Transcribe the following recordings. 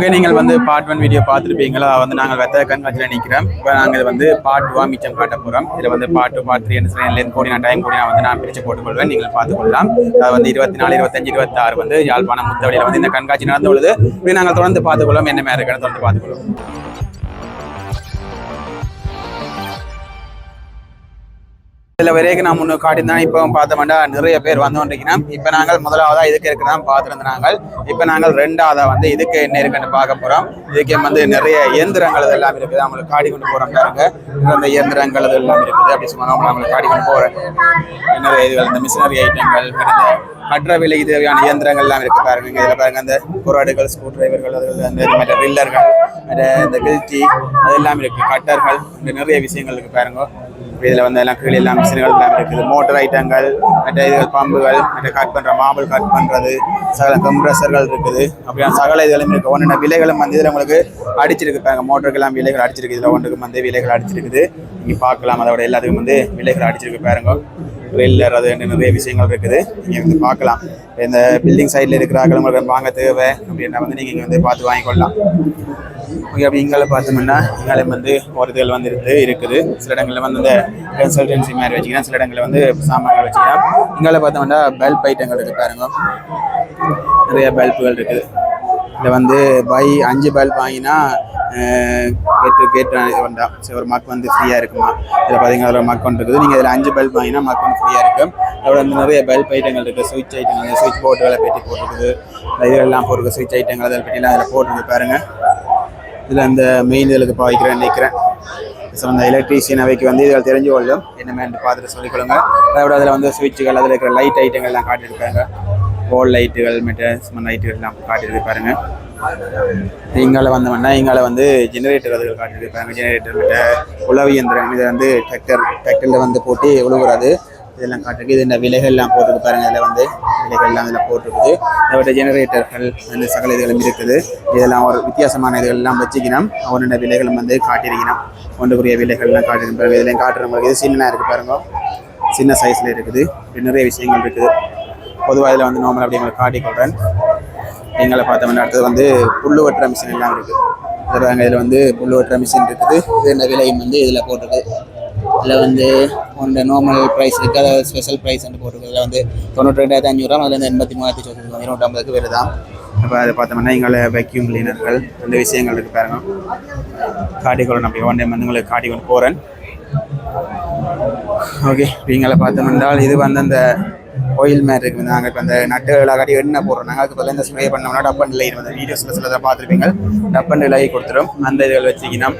Okay நீங்கள் வந்து part one video பார்த்துருப்பீங்களா? வந்து நாங்கள் வெத்த கண்காட்சியில் நிற்கிறோம் இப்போ நாங்கள் வந்து பார்ட் டூவாக மிச்சம் காட்ட போகிறோம் இதில் வந்து பார்ட் டூ பார்ட் த்ரீ என்ன கோடி நான் டைம் கோடி நான் வந்து நான் பிரித்து போட்டுக்கொள்வேன். நீங்கள் பார்த்துக்கொள்ளலாம். அது வந்து இருபத்தி நாலு இருபத்தஞ்சு இருபத்தாறு வந்து யாழ்ப்பாணம் முத்தவழியில் வந்து இந்த கண்காட்சி நடந்து உள்ளது இப்படி நாங்கள் தொடர்ந்து பார்த்துக்கொள்வோம். என்ன மாதிரி தொடர்ந்து பார்த்துக்கொள்வோம். இதில் வரைக்கும் நான் முன்னு காட்டியிருந்தேன் இப்போ பார்த்தோம்னா நிறைய பேர் வந்து கொண்டிருக்கிறோம் இப்போ நாங்கள் முதலாவதா இதுக்கு இருக்குதான் பார்த்துருந்தாங்க இப்போ நாங்கள் ரெண்டாவதா வந்து இதுக்கு என்ன இருக்குன்னு பார்க்க போகிறோம் இதுக்கு வந்து நிறைய இயந்திரங்கள் இதெல்லாம் இருக்குது. அவங்களுக்கு காடி கொண்டு போகிறோம் பாருங்க. இந்த அந்த இயந்திரங்கள் இதெல்லாம் இருக்குது அப்படி சொன்னாங்க நம்மளுக்கு காடி கொண்டு போகிறேன் நிறைய இதுகள் இந்த மிஷினரி ஐட்டங்கள் இந்த கட்டுற விலைக்கு தேவையான இயந்திரங்கள் எல்லாம் இருக்கு பாருங்க. இதில் இதுல பாருங்க அந்த குராடுகள் ஸ்க்ரூ டிரைவர்கள் அதுகள் அந்த இது மற்ற ரில்லர்கள் மற்ற இந்த கில்ட்டி அதெல்லாம் இருக்கு கட்டர்கள் இந்த நிறைய விஷயங்கள் இருக்கு பாருங்க. இதில் வந்து எல்லாம் கீழே எல்லாம் மிஷின்கள் எல்லாம் இருக்குது. மோட்டர் ஐட்டங்கள் மற்ற இதுகள் பம்புகள் மற்ற கட் பண்ணுற மாம்பல் கட் பண்ணுறது சகல கம்ப்ரஸர்கள் இருக்குது. அப்படியான சகல இதெல்லாம் இருக்குது ஒன்று விலைகளும் வந்து இதில் உங்களுக்கு அடிச்சிருக்கு. பாருங்கள் மோட்டருக்கெல்லாம் விலைகள் அடிச்சிருக்கு. இதில் ஒன்றுக்கு வந்து விலைகள் அடிச்சிருக்குது. நீங்கள் பார்க்கலாம். அதோட எல்லாத்துக்கும் வந்து விலைகள் அடிச்சிருக்கு பாருங்கள் ட்ரில்லர் அது நிறைய விஷயங்கள் இருக்குது. நீங்கள் வந்து பார்க்கலாம். இந்த பில்டிங் சைடில் இருக்கிறார்கள் உங்களுக்கு வாங்க தேவை அப்படின்னா வந்து நீங்கள் இங்கே வந்து பார்த்து வாங்கிக்கொள்ளலாம். ஓகே அப்படி இங்கே பார்த்தோம்னா இங்கே வந்து ஒரு வந்து இருக்கு இருக்குது. சில இடங்களில் வந்து இந்த கன்சல்டன்சி மாதிரி வச்சுக்கலாம். சில இடங்களில் வந்து சாமான்கள் வச்சுக்கலாம். இங்கே பார்த்தோம்னா பல்ப் ஐட்டங்கள் இருக்குது பாருங்க. நிறைய பல்புகள் இருக்குது. இதில் வந்து பை அஞ்சு பால் வாங்கினா கேட்டு கேட்டு வேண்டாம் சரி ஒரு மக் வந்து ஃப்ரீயாக இருக்குமா? இதில் பார்த்தீங்கன்னா அதில் மக் ஒன்று இருக்குது. நீங்கள் இதில் அஞ்சு பல்ப் வாங்கினா மக் ஒன்று ஃப்ரீயாக இருக்கும் அதோட வந்து நிறைய பல்ப் ஐட்டங்கள் இருக்குது சுவிட்ச் ஐட்டங்கள் சுவிட்ச் போர்டுகளை பெட்டி போட்டிருக்குது. இந்த இதெல்லாம் போட்டிருக்கு. சுவிட்ச் ஐட்டங்கள் அதில் பெட்டிலாம் அதில் போட்டிருக்கு பாருங்கள் இதில் அந்த மெயின் இதில் இப்போ பாவிக்கிறேன் நினைக்கிறேன் ஸோ அந்த எலக்ட்ரீஷியன் அவைக்கு வந்து இதில் தெரிஞ்சு கொள்ளும். என்னமே பார்த்துட்டு சொல்லிக்கொள்ளுங்க அதோட அதில் வந்து சுவிட்சுகள் அதில் இருக்கிற லைட் ஐட்டங்கள்லாம் காட்டியிருக்காங்க. ஹோல் லைட்டுகள் மெட்டர்ஸ் லைட்டுகள் எல்லாம் காட்டியிருக்கு பாருங்க. இங்கால வந்தோம்னா இங்கால வந்து ஜெனரேட்டர் அதுகள் காட்டியிருப்பாங்க ஜெனரேட்டர் மற்ற உழவு இயந்திரம். இதை வந்து டிராக்டர் டிராக்டரில் வந்து போட்டு உழுவுறது. இதெல்லாம் காட்டிருக்கு இது இந்த விலைகள்லாம் போட்டுருக்கு பாருங்க. இதில் வந்து விலைகள்லாம் இதில் போட்டிருக்குது. அதோட ஜெனரேட்டர்கள் அந்த சகல இதுகளும் இருக்குது. இதெல்லாம் ஒரு வித்தியாசமான இதுகள்லாம் வச்சுக்கணும் அவனோட விலைகளும் வந்து காட்டியிருக்கணும் ஒன்றுக்குரிய விலைகள்லாம் காட்டியிருப்பாங்க இதெல்லாம் காட்டுறவங்களுக்கு இது சின்னதாக இருக்குது பாருங்க. சின்ன சைஸில் இருக்குது. நிறைய விஷயங்கள் இருக்குது. பொதுவாக இதில் வந்து நார்மல் அப்படிங்கிற உங்களுக்கு காட்டிக்கொள்கிறேன் எங்களை பார்த்தோம்னா அடுத்தது வந்து புல்லு வெட்டுற மிஷின் எல்லாம் இருக்குது இதில் இதில் வந்து புல்லு வெட்டுற மிஷின் இருக்குது. இது இந்த விலையும் வந்து இதில் போட்டிருக்கு. இதில் வந்து ஒன்று நார்மல் ப்ரைஸ் இருக்குது அதாவது ஸ்பெஷல் ப்ரைஸ் வந்து போட்டிருக்கு. இதில் வந்து தொண்ணூற்றி ரெண்டாயிரத்தி அஞ்சூறுரூவா அதில் வந்து எண்பத்தி மூவாயிரத்தி சொத்து வேறு தான். இப்போ அதை பார்த்தோம்னா எங்களை வெக்யூம் கிளீனர்கள் அந்த விஷயங்கள் இருக்குது பாருங்க. காட்டிக்கொள்ளணும் அப்படி ஒன் டைம் வந்து உங்களுக்கு காட்டிக்கொண்டு போகிறேன் ஓகே நீங்களை பார்த்தோமுன்னால் இது வந்து அந்த ஆயில் மாதிரி இருக்குது நாங்கள் இப்போ அந்த நட்டு காட்டி எண்ணெய் போடுறோம்? நாங்கள் அதுக்கு பதில் இந்த ஸ்ப்ரே பண்ணோம்னா டப்பன் லை வந்து வீடியோஸில் சிலதை பார்த்துருப்பீங்க. டப்பன் லை கொடுத்துரும். அந்த இதுகள் வச்சுக்கணும்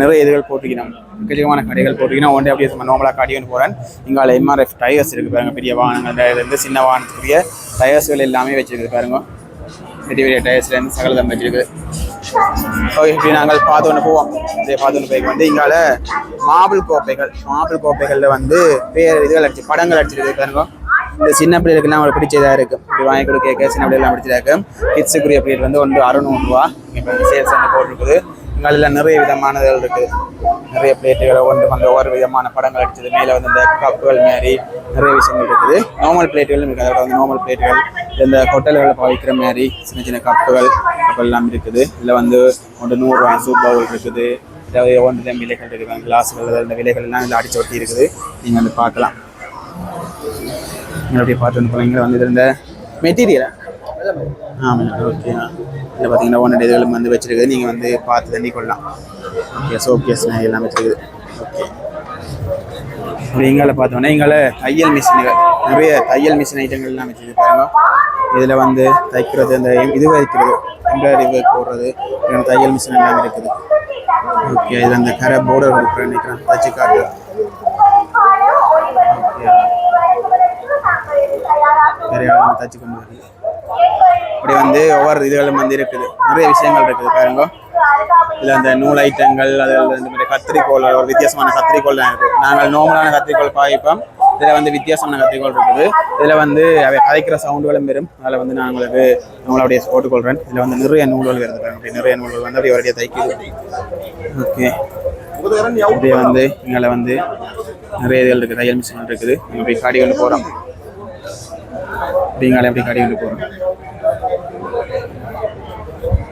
நிறைய இதுகள் போட்டுக்கணும் முக்கியமான கடைகள் போட்டுக்கணும் ஒன்றே அப்படியே நம்ம நார்மலாக காட்டின்னு போகிறேன் இங்கால எம்ஆர்எஃப் டயர்ஸ் இருக்குது பாருங்க. பெரிய வாகனங்கள். இந்த இதுலேருந்து சின்ன வாகனத்துக்குரிய டயர்ஸ்கள் எல்லாமே வச்சிருக்கு பாருங்க. பெரிய பெரிய டயர்ஸ்லேருந்து சகலதம் வச்சிருக்கு. ஓகே இப்படி நாங்கள் பார்த்து ஒன்று போவோம். இதே பார்த்து ஒன்று போய் வந்து இங்கால மாபிள் கோப்பைகள். மாபிள் கோப்பைகளில் வந்து பேர் இதுகள் அடிச்சு படங்கள் அடிச்சிருக்கு பாருங்க. இந்த சின்ன பிள்ளைகளுக்குலாம் ஒரு பிடிச்சதாக இருக்குது இப்படி வாங்கி கொடுக்க சின்ன பிள்ளைகள்லாம் பிடிச்சதாக இருக்கும் கிட்ஸுக்குரிய பிளேட் வந்து ஒன்று அறுநூறுவா இப்போ வந்து சேல்ஸ் வந்து போட்டிருக்குது எங்களில் நிறைய விதமானதுகள் இருக்குது. நிறைய பிளேட்டுகளை ஒன்று வந்து ஒவ்வொரு விதமான படங்கள் அடிச்சது. மேலே வந்து இந்த கப்புகள் மாதிரி நிறைய விஷயங்கள் இருக்குது. நார்மல் பிளேட்டுகளும் இருக்குது அதோட வந்து நார்மல் பிளேட்டுகள் இந்த ஹோட்டல்களில் பாவிக்கிற மாதிரி சின்ன சின்ன கப்புகள் கப்பல் எல்லாம் இருக்குது. இதில் வந்து ஒன்று நூறுரூவா சூப் பவுல் இருக்குது. அதாவது ஒன்று விலைகள் இருக்குது. கிளாஸுகள் இந்த விலைகள் எல்லாம் இதில் அடிச்சு ஒட்டி இருக்குது. நீங்கள் வந்து பார்க்கலாம். நீங்கள் அப்படியே பார்த்து வந்து போனீங்க வந்து இருந்த இந்த மெட்டீரியலா ஆமாம் ஓகே இதில் பார்த்தீங்கன்னா ஒன்று இதுகளும் வந்து வச்சிருக்குது. நீங்கள் வந்து பார்த்து தண்ணி கொள்ளலாம் ஓகே சோப் கேஸ் எல்லாம் வச்சிருக்குது. ஓகே இப்படி எங்களை பார்த்தோன்னா எங்களை தையல் மிஷின்கள் நிறைய தையல் மிஷின் ஐட்டங்கள்லாம் வச்சுருக்கு பாருங்க. இதில் வந்து தைக்கிறது அந்த இது வைக்கிறது எம்ப்ராய்டரி ஒர்க் போடுறது தையல் மிஷின் எல்லாம் இருக்குது. ஓகே இதில் அந்த கரை போர்டர் கொடுக்குறேன் நினைக்கிறேன் தச்சு காட்டுறேன் தச்சு கொண்டு வருது இப்படி வந்து ஒவ்வொரு இதுகளும் வந்து இருக்குது. நிறைய விஷயங்கள் இருக்குது பாருங்க. இதில் அந்த நூல் ஐட்டங்கள் அதில் இந்த மாதிரி கத்திரிக்கோள் ஒரு வித்தியாசமான கத்திரிக்கோள் தான் இருக்குது. நாங்கள் நார்மலான கத்திரிக்கோள் பாய்ப்போம் இதில் வந்து வித்தியாசமான கத்திரிக்கோள் இருக்குது. இதில் வந்து அவை கதைக்கிற சவுண்டுகளும் வரும் அதில் வந்து நான் உங்களுக்கு உங்களுடைய போட்டுக்கொள்கிறேன் இதில் வந்து நிறைய நூல்கள் வருது அப்படி நிறைய நூல்கள் வந்து அப்படியே ஒரே தைக்குது ஓகே அப்படியே வந்து இங்கே வந்து நிறைய இதுகள் இருக்குது தையல் மிஷின் இருக்குது. இப்படி காடி கொண்டு போகிறோம் அப்படிங்கால அப்படி காடி கொண்டு போகிறோம்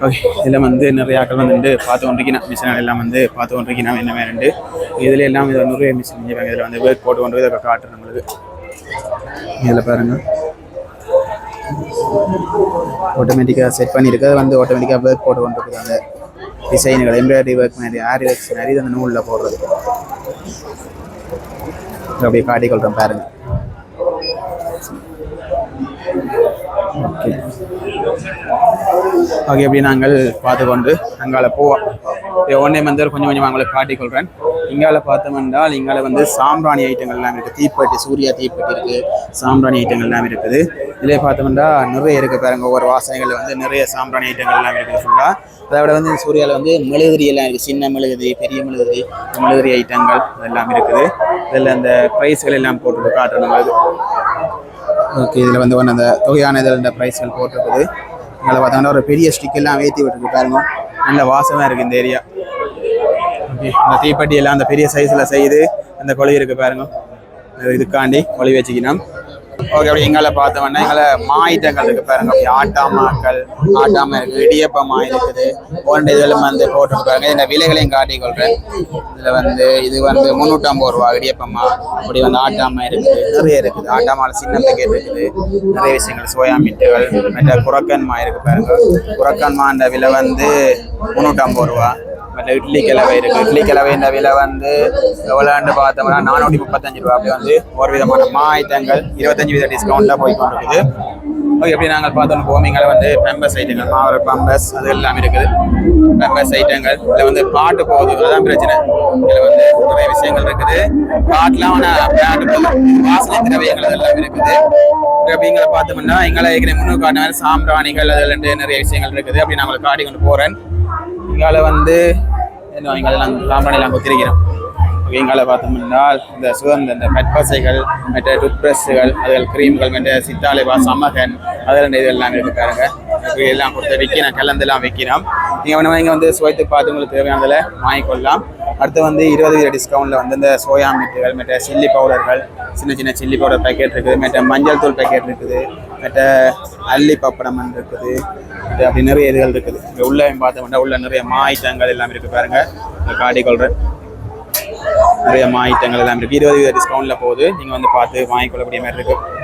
ஓகே இதில் வந்து நிறைய ஆக்கள் வந்துட்டு பார்த்து கொண்டிருக்கணும். மிஷினால் எல்லாம் வந்து பார்த்து கொண்டிருக்கணும். என்ன வேணுண்டு இதில் எல்லாம் இது நிறைய மிஷின் செய்வாங்க இதில் வந்து ஒர்க் போட்டு கொண்டு இதை காட்டுறேன் உங்களுக்கு. இதில் பாருங்க. ஆட்டோமேட்டிக்காக செட் பண்ணியிருக்கு. அது வந்து ஆட்டோமேட்டிக்காக ஒர்க் போட்டு கொண்டு இருக்குது அந்த டிசைன்கள் எம்ப்ராய்டரி ஒர்க் மாதிரி ஆரி ஒர்க்ஸ் மாதிரி அந்த நூலில் போடுறது. அப்படியே காட்டிக்கொள்கிறேன் பாருங்க. ஓகே. ஓகே எப்படி நாங்கள் பார்த்து கொண்டு அங்கால போவோம் ஒன்றே வந்து கொஞ்சம் கொஞ்சம் காட்டிக் காட்டிக்கொள்கிறேன் இங்கால பார்த்தோம் என்றால் இங்கால வந்து சாம்பிராணி ஐட்டங்கள் எல்லாம் இருக்குது தீப்பெட்டி சூர்யா தீப்பெட்டி இருக்குது சாம்பிராணி ஐட்டங்கள் எல்லாம் இருக்குது. இதிலே பார்த்தோம்னா நிறைய இருக்குது பாருங்க. ஒவ்வொரு வாசனைகள் வந்து நிறைய சாம்பிராணி ஐட்டங்கள் எல்லாம் இருக்குது ஃபுல்லாக அதை விட வந்து சூர்யாவில் வந்து மெழுகுதிரி எல்லாம் இருக்குது சின்ன மெழுகுதிரி பெரிய மெழுகுதிரி மெழுகுதிரி ஐட்டங்கள் இதெல்லாம் இருக்குது. இதில் அந்த ப்ரைஸ்கள் எல்லாம் போட்டு காட்டணும் அது ஓகே இதில் வந்து ஒன்று அந்த தொகையான இதில் இந்த ப்ரைஸ்கள் போட்டிருக்குது. இதில் பார்த்தோம்னா ஒரு பெரிய ஸ்டிக் எல்லாம் ஏற்றி விட்டுருக்கு பாருங்க. நல்ல வாசமாக இருக்குது இந்த ஏரியா ஓகே அந்த தீப்பெட்டி எல்லாம் அந்த பெரிய சைஸில் செய்து அந்த கொழி இருக்கு பாருங்க. அது இதுக்காண்டி கொழி வச்சுக்கணும். ஓகே அப்படி எங்களை பார்த்தோம்னா எங்களை மாயிட்டங்கள் இருக்கு பாருங்க. அப்படி ஆட்டாமாக்கள் ஆட்டாம இருக்கு இடியப்பமா இருக்குது போன்ற இதெல்லாம் வந்து போட்டுருக்காங்க இந்த விலைகளையும் காட்டிக்கொள்றேன். இதுல வந்து இது வந்து முந்நூற்றம்பது ரூபா இடியப்பமா அப்படி வந்து ஆட்டாமா இருக்குது. நிறைய இருக்குது. ஆட்டாமால சின்ன பேக்கெட் இருக்குது நிறைய விஷயங்கள் சோயா மிட்டுகள் மற்ற குரக்கன்மா இருக்கு பாருங்க. குரக்கன்மான்ற விலை வந்து முந்நூற்றம்பது ரூபா. மற்ற இட்லி கிழவை இருக்கு. இட்லி கிழவைன்ற விலை வந்து எவ்வளோன்னு பார்த்தோம்னா நானூற்றி முப்பத்தஞ்சு ரூபா. அப்படி வந்து ஒரு விதமான மா ஐட்டங்கள் இருபத்தஞ்சு வித டிஸ்கவுண்ட்டில் போய் கொண்டிருக்குது ஓகே எப்படி நாங்கள் பார்த்தோம் கோமிங்களை வந்து பெம்பஸ் ஐட்டங்கள் மாவர பம்பஸ் அது எல்லாமே இருக்குது. பெம்பஸ் ஐட்டங்கள் இதில் வந்து பாட்டு போகுது. அதுதான் பிரச்சனை. இதில் வந்து நிறைய விஷயங்கள் இருக்குது. பாட்டுலாம் ஆனால் பாட்டு போகுது வாசனை திரவியங்கள் அதெல்லாம் இருக்குது. அப்படிங்கிற பார்த்தோம்னா எங்களை ஏற்கனவே முன்னூறு காட்டின சாம்பிராணிகள் அதில் நிறைய விஷயங்கள் இருக்குது. அப்படி நாங்கள் காட்டி கொண்டு போகிறேன் இங்கால வந்து என்ன இங்கெல்லாம் சாம்பிராணிலாம் கொத்திருக்கிறோம். எங்களை பார்த்தோம்னா இந்த சுகந்த இந்த மெட்பசைகள் மற்ற டூத்பிரஷ்கள் அதில் கிரீம்கள் மற்ற சித்தாலை வா சமகன் அதில் இதெல்லாம் இருக்கு பாருங்க. இப்படி எல்லாம் கொடுத்து விற்கிறேன் கலந்தெல்லாம் விற்கிறோம் நீங்கள் வேணும் இங்கே வந்து சுவைத்து பார்த்து உங்களுக்கு தேவையானதில் வாங்கிக்கொள்ளலாம். அடுத்து வந்து இருபது வீத டிஸ்கவுண்ட்டில் வந்து இந்த சோயா மீட்டுகள் மற்ற சில்லி பவுடர்கள் சின்ன சின்ன சில்லி பவுடர் பேக்கெட் இருக்குது மற்ற மஞ்சள் தூள் பேக்கெட் இருக்குது. மற்ற அல்லி பப்படம் இருக்குது. அப்படி நிறைய இதுகள் இருக்குது. இங்கே உள்ளே பார்த்தோம்னா உள்ள நிறைய மாய்த்தங்கள் எல்லாம் இருக்குது பாருங்க. காடி காட்டிக்கொள்கிறேன் நிறைய மாய்த்தங்கள் எல்லாம் இருக்குது இருபது வீத டிஸ்கவுண்ட்டில் போகுது. நீங்கள் வந்து பார்த்து வாங்கிக்கொள்ளக்கூடிய மாதிரி இருக்குது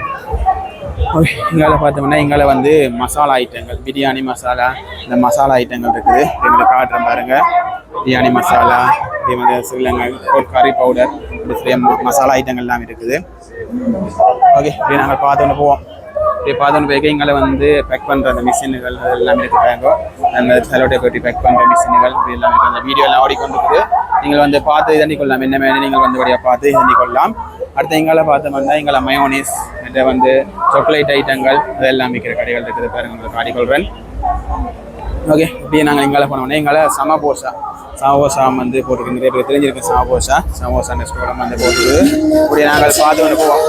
ஓகே இங்கால பார்த்தோம்னா இங்கால வந்து மசாலா ஐட்டங்கள். பிரியாணி மசாலா இந்த மசாலா ஐட்டங்கள் இருக்குது. எங்களை காட்டுறேன் பாருங்க. பிரியாணி மசாலா இதே மாதிரி சிலங்க ஒரு கறி பவுடர் இப்படி மசாலா ஐட்டங்கள் எல்லாம் இருக்குது. ஓகே இப்படி நாங்கள் பார்த்தோன்னு போவோம். இப்படி பார்த்து போய் வந்து பேக் பண்ணுற அந்த மிஷின்கள் அது எல்லாமே இருக்கிறாங்க அந்த செலோட்டை பற்றி பேக் பண்ணுற மிஷின்கள் இப்படி எல்லாம் இருக்குது அந்த வீடியோ எல்லாம் ஓடிக்கொண்டு நீங்கள் வந்து பார்த்து இதண்டி கொள்ளலாம் என்ன வேணும் நீங்கள் வந்து வழியாக பார்த்து இதண்டி கொள்ளலாம் அடுத்து எங்களை பார்த்தோம்னா எங்களை மயோனிஸ் மற்ற வந்து சாக்லேட் ஐட்டங்கள் அதெல்லாம் விற்கிற கடைகள் இருக்குது. பாருங்கள் உங்களுக்கு காட்டிக்கொள்கிறேன் ஓகே இப்படியே நாங்கள் எங்களை பண்ணுவோம் எங்களை சமபோசா சமோசா வந்து போட்டுருக்கு. நிறைய பேர் தெரிஞ்சிருக்கு சமோசா சமோசா படம் வந்து போட்டுருக்கு. இப்படி நாங்கள் பார்த்து கொண்டு போவோம்.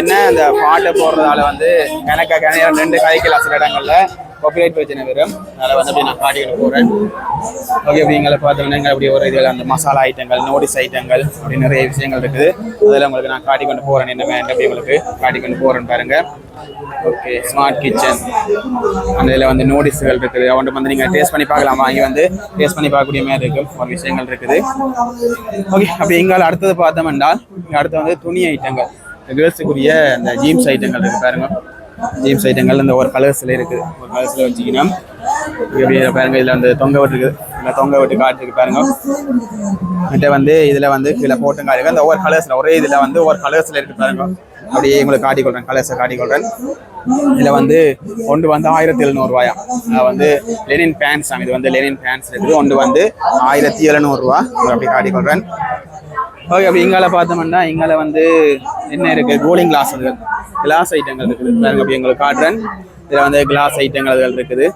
என்ன இந்த பாட்டை போடுறதால வந்து கணக்கா கணக்கு ரெண்டு காய்க்கலாம் சில இடங்கள்ல காப்பிரைட் பிரச்சனை வரும் அதனால் வந்து அப்படி நான் காட்டிக்கிட்டு போகிறேன் ஓகே அப்படி எங்களை பார்த்தோம்னா எங்களை அப்படி ஒரு இதில் அந்த மசாலா ஐட்டங்கள் நோடிஸ் ஐட்டங்கள் அப்படி நிறைய விஷயங்கள் இருக்குது. அதில் உங்களுக்கு நான் காட்டி கொண்டு போகிறேன் என்ன வேணும் அப்படி உங்களுக்கு காட்டி கொண்டு போகிறேன் பாருங்கள் ஓகே ஸ்மார்ட் கிச்சன் அந்த இதில் வந்து நோட்டீஸுகள் இருக்குது. அவன்ட்டு வந்து நீங்கள் டேஸ்ட் பண்ணி பார்க்கலாம். வாங்கி வந்து டேஸ்ட் பண்ணி பார்க்கக்கூடிய மாதிரி இருக்கும். ஒரு விஷயங்கள் இருக்குது. ஓகே அப்படி எங்களால் அடுத்தது பார்த்தோம் என்றால் அடுத்து வந்து துணி ஐட்டங்கள் கேர்ள்ஸுக்குரிய அந்த ஜீன்ஸ் ஐட்டங்கள் இருக்குது பாருங்கள் ஜீன்ஸ் ஐட்டங்கள் இந்த ஒரு கலர்ஸில் இருக்குது ஒரு கலர்ஸில் வச்சிங்கன்னா எப்படி பாருங்க இதில் வந்து தொங்க விட்டு இருக்குது தொங்க விட்டு காட்டுருக்கு பாருங்க. கிட்ட வந்து இதில் வந்து கீழே போட்டு காட்டுங்க. அந்த ஒவ்வொரு கலர்ஸில் ஒரே இதில் வந்து ஒவ்வொரு கலர்ஸில் இருக்குது பாருங்க. அப்படியே உங்களுக்கு காட்டிக்கொள்கிறேன் கலர்ஸை காட்டிக்கொள்கிறேன் இதில் வந்து ஒன்று வந்து ஆயிரத்தி எழுநூறுவாயா வந்து லெனின் பேண்ட்ஸ் இது வந்து லெனின் பேண்ட்ஸ் இருக்குது. ஒன்று வந்து ஆயிரத்தி எழுநூறுவா அப்படி காட்டிக்கொள்கிறேன் ஓகே அப்படி இங்கால பார்த்தோம்னா இங்கால வந்து என்ன இருக்கு? கூலிங் கிளாஸ் கிளாஸ் ஐட்டங்கள் இருக்குது. பாருங்க அப்படி எங்களுக்கு காட்டுறேன். இதில் வந்து கிளாஸ் ஐட்டங்கள் இருக்குது.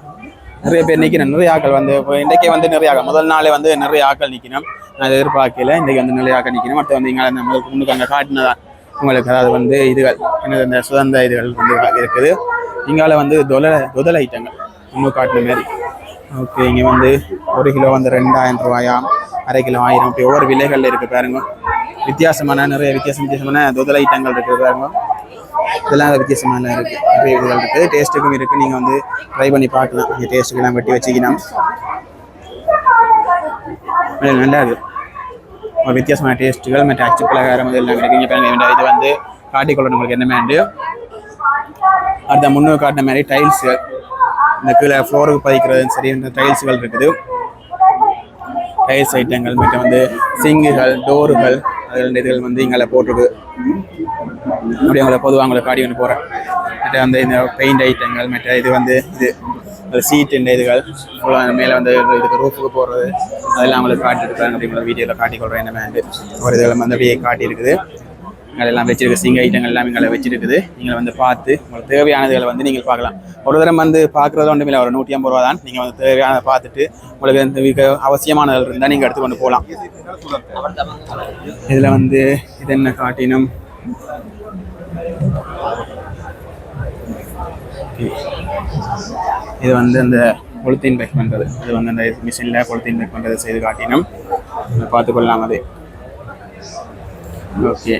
நிறைய பேர் நிற்கிறேன் நிறைய ஆக்கள் வந்து இப்போ இன்றைக்கே வந்து நிறைய ஆக்கள் முதல் நாளே வந்து நிறைய ஆக்கள் நிற்கணும் நான் அதை எதிர்பார்க்கல. இன்றைக்கி வந்து நிறைய ஆக்கள் நிற்கணும் மற்ற வந்து இங்கே நம்மளுக்கு முன்னுக்கு அங்கே காட்டினதான் உங்களுக்கு அதாவது வந்து இதுகள் என்னது இந்த சுதந்திர இதுகள் வந்து இருக்குது. இங்கால வந்து தொலை தொதல் ஐட்டங்கள் இன்னும் காட்டின மாதிரி. ஓகே இங்கே வந்து ஒரு கிலோ வந்து ரெண்டாயிரம் ரூபாயா அரை கிலோ ஆயிரம் இப்படி ஒவ்வொரு விலைகளில் இருக்குது பாருங்க. வித்தியாசமான நிறைய வித்தியாசம் வித்தியாசமான தொதல் ஐட்டங்கள் இருக்குது பாருங்க. இதெல்லாம் வித்தியாசமான இருக்குது நிறைய இதுகள் இருக்குது டேஸ்ட்டுக்கும் இருக்குது நீங்கள் வந்து ட்ரை பண்ணி பார்க்கலாம். நீங்கள் டேஸ்ட்டுக்கெல்லாம் வெட்டி வச்சுக்கலாம் இது நல்லா ஒரு வித்தியாசமான டேஸ்ட்டுகள் மற்ற அச்சு பலகாரம் இதெல்லாம் கிடைக்கும் இங்கே பாருங்க இது வந்து காட்டிக்கொள்ளணும் உங்களுக்கு என்ன மாதிரி அடுத்த முன்னூறு காட்டின மாதிரி டைல்ஸு இந்த கீழே ஃப்ளோருக்கு பதிக்கிறது சரி இந்த டைல்ஸுகள் இருக்குது. டைல்ஸ் ஐட்டங்கள் மற்றும் வந்து சிங்குகள் டோர்கள் அதில் இதுகள் வந்து இங்கே போட்டிருக்கு அப்படி அவங்கள பொதுவாக அவங்கள காடி ஒன்று போகிறேன் மற்ற வந்து இந்த பெயிண்ட் ஐட்டங்கள் மற்ற இது வந்து இது சீட் இந்த இதுகள் ஃபுல்லாக மேலே வந்து இதுக்கு ரூஃபுக்கு போடுறது அதெல்லாம் அவங்களுக்கு காட்டியிருக்காங்க அப்படி உங்களை வீடியோவில் காட்டி கொள்கிறேன் என்ன மாதிரி ஒரு இதெல்லாம் வந்து அப்படியே காட்டியிருக்குது. எல்லாம் வச்சிருக்கு சிங்க ஐட்டங்கள் எல்லாம் எங்களை வச்சிருக்குது. நீங்கள் வந்து பார்த்து உங்களுக்கு தேவையானதுகளை வந்து நீங்கள் பார்க்கலாம். ஒரு தரம் வந்து பார்க்குறது ஒன்றும் இல்லை ஒரு நூற்றி ஐம்பது ரூபா தான். நீங்கள் வந்து தேவையானதை பார்த்துட்டு உங்களுக்கு இந்த மிக அவசியமானது இருந்தால் நீங்கள் எடுத்துக்கொண்டு போகலாம். இதில் வந்து இது என்ன காட்டினும்? இது வந்து அந்த பொலித்தீன் பேக் பண்ணுறது இது வந்து அந்த மிஷினில் பொலித்தீன் பேக் பண்ணுறது செய்து காட்டினோம். பார்த்துக்கொள்ளலாம் அது. ஓகே